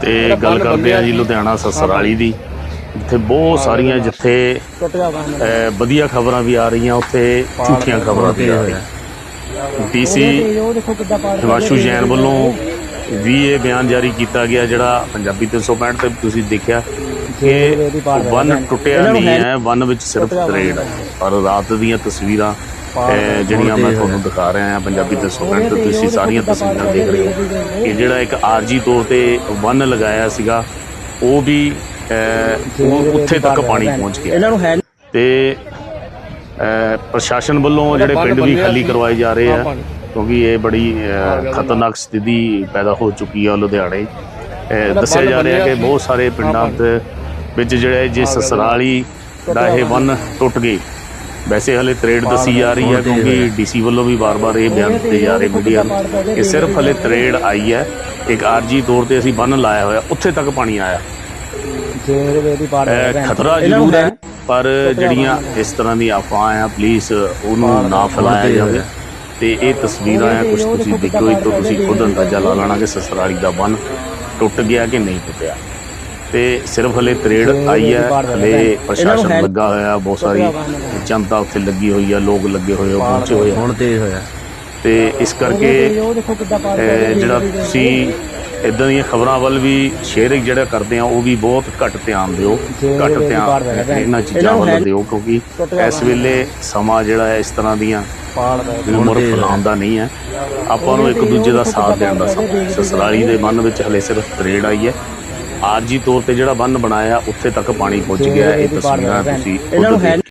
ਤੇ ਗੱਲ ਕਰਦੇ ਆ ਜੀ ਲੁਧਿਆਣਾ ਸਸਰਾਲੀ ਦੀ। ਜਿੱਥੇ ਬਹੁਤ ਸਾਰੀਆਂ ਜਿੱਥੇ ਵਧੀਆ ਖਬਰਾਂ ਵੀ ਆ ਰਹੀਆਂ ਉੱਥੇ ਝੂਠੀਆਂ ਖਬਰਾਂ ਵੀ ਆ ਰਹੀਆਂ। ਡੀਸੀ ਹਿਮਾਸ਼ੂ ਜੈਨ ਵੱਲੋਂ ਵੀ ਇਹ ਬਿਆਨ ਜਾਰੀ ਕੀਤਾ ਗਿਆ ਜਿਹੜਾ ਪੰਜਾਬੀ 365 ਤੇ ਤੁਸੀਂ ਦੇਖਿਆ ਕਿ ਵਨ ਟੁੱਟਿਆ ਨਹੀਂ ਹੈ ਵਨ ਵਿੱਚ ਸਿਰਫ ਤਰੇੜ ਹੈ। ਪਰ ਰਾਤ ਦੀਆਂ ਤਸਵੀਰਾਂ ਅਹ, ਜਿਹੜੀਆਂ ਮੈਂ ਤੁਹਾਨੂੰ ਦਿਖਾ ਰਿਹਾ ਹਾਂ ਪੰਜਾਬੀ 365 ਤੇ ਤੁਸੀਂ ਸਾਰੀਆਂ ਤਸਵੀਰਾਂ ਦੇਖ ਰਹੇ ਹੋ। ਕਿ ਜਿਹੜਾ ਇੱਕ ਆਰਜੀ ਤੌਰ ਤੇ ਵਨ ਲਗਾਇਆ ਸੀਗਾ ਉਹ ਵੀ ਉੱਥੇ ਤੱਕ ਪਾਣੀ ਪਹੁੰਚ ਗਿਆ। ਇਹਨਾਂ ਨੂੰ ਹੈ ਤੇ ਪ੍ਰਸ਼ਾਸਨ ਵੱਲੋਂ ਜਿਹੜੇ ਪਿੰਡ ਵੀ ਖਾਲੀ ਕਰਵਾਏ ਜਾ ਰਹੇ ਆ ਕਿਉਂਕਿ ਇਹ ਬੜੀ ਖਤਰਨਾਕ ਸਥਿਤੀ ਪੈਦਾ ਹੋ ਚੁੱਕੀ ਆ ਲੁਧਿਆਣੇ। ਦੱਸਿਆ ਜਾ ਰਿਹਾ ਕਿ ਬਹੁਤ ਸਾਰੇ ਪਿੰਡਾਂ ਦੇ ਵਿੱਚ ਜਿਹੜੇ ਜੇ ਸਸਰਾਲੀ ਦਾ ਇਹ ਵਨ ਟੁੱਟ ਗਏ। ਵੈਸੇ ਹਲੇ ਤਰੇੜ ਦੱਸੀ ਜਾ ਰਹੀ ਹੈ ਕਿਉਂਕਿ ਡੀਸੀ ਵੱਲੋਂ ਵੀ ਵਾਰ-ਵਾਰ ਇਹ ਬਿਆਨ ਦਿੱਤੇ ਜਾ ਰਹੇ ਮੀਡੀਆ ਨੂੰ ਕਿ ਸਿਰਫ ਹਲੇ ਤਰੇੜ ਆਈ ਹੈ, ਇੱਕ ਆਰਜੀ ਤੌਰ ਤੇ ਅਸੀਂ ਬੰਨ ਲਾਇਆ ਹੋਇਆ, ਉੱਥੇ ਤੱਕ ਪਾਣੀ ਆਇਆ। ਖਤਰਾ ਜ਼ਰੂਰ ਹੈ, ਪਰ ਜਿਹੜੀਆਂ ਇਸ ਤਰ੍ਹਾਂ ਦੀ ਅਫਵਾਹਾਂ ਆ ਪਲੀਜ਼ ਉਹਨੂੰ ਨਾ ਫੈਲਾਇਆ ਜਾਵੇ। ਤੇ ਇਹ ਤਸਵੀਰਾਂ ਆ ਕੁਝ ਤੁਸੀਂ ਦੇਖੋ ਇਹ ਤੋਂ ਤੁਸੀਂ ਖੁਦ ਅੰਦਾਜ਼ਾ ਲਾ ਲੈਣਾ ਕਿ ਸਸਰਾਲੀ ਦਾ ਬੰਨ ਟੁੱਟ ਗਿਆ ਕਿ ਨਹੀਂ ਟੁੱਟਿਆ। ਤੇ ਸਿਰਫ ਹਲੇ ਤਰੇੜ ਆਈ ਹੈ, ਹਲੇ ਪ੍ਰਸ਼ਾਸਨ ਲੱਗਾ ਹੋਇਆ, ਬਹੁਤ ਸਾਰੀ ਜਨਤਾ ਉੱਥੇ ਲੱਗੀ ਹੋਈ ਆ ਲੋਕ ਲੱਗੇ ਹੋਏ ਆ ਪਹੁੰਚੇ ਹੋਏ ਆ। ਹੁਣ ਤੇਜ਼ ਹੋਇਆ। ਤੇ ਇਸ ਕਰਕੇ ਅਹ ਜਿਹੜਾ ਤੁਸੀਂ ਇਦਾਂ ਦੀਆਂ ਖਬਰਾਂ ਵੱਲ ਵੀ ਸ਼ੇਅਰਿੰਗ ਜਿਹੜਾ ਕਰਦੇ ਆ ਉਹ ਵੀ ਬਹੁਤ ਘੱਟ ਧਿਆਨ ਦਿਓ। ਘੱਟ ਧਿਆਨ ਇਹਨਾਂ ਚੀਜ਼ਾਂ ਵੱਲ ਦਿਓ ਕਿਉਂਕਿ ਇਸ ਵੇਲੇ ਸਮਾਂ ਜਿਹੜਾ ਹੈ ਇਸ ਤਰ੍ਹਾਂ ਦੀਆਂ ਉਮਰ ਫਲਾਉਣ ਦਾ ਨਹੀਂ ਹੈ। ਆਪਾਂ ਨੂੰ ਇੱਕ ਦੂਜੇ ਦਾ ਸਾਥ ਦੇਣ ਦਾ ਸਮਾਂ ਹੈ। ਸਸਰਾਲੀ ਦੇ ਬੰਨ ਵਿੱਚ ਹਲੇ ਸਿਰਫ ਤਰੇੜ ਆਈ ਹੈ। ਆਰਜੀ ਤੌਰ ਤੇ ਜਿਹੜਾ ਬੰਨ ਬਣਾਇਆ ਉੱਥੇ ਤੱਕ ਪਾਣੀ ਪਹੁੰਚ ਗਿਆ ਇਹ ਤਸਵੀਰਾਂ ਤੁਸੀਂ ਖੁਦ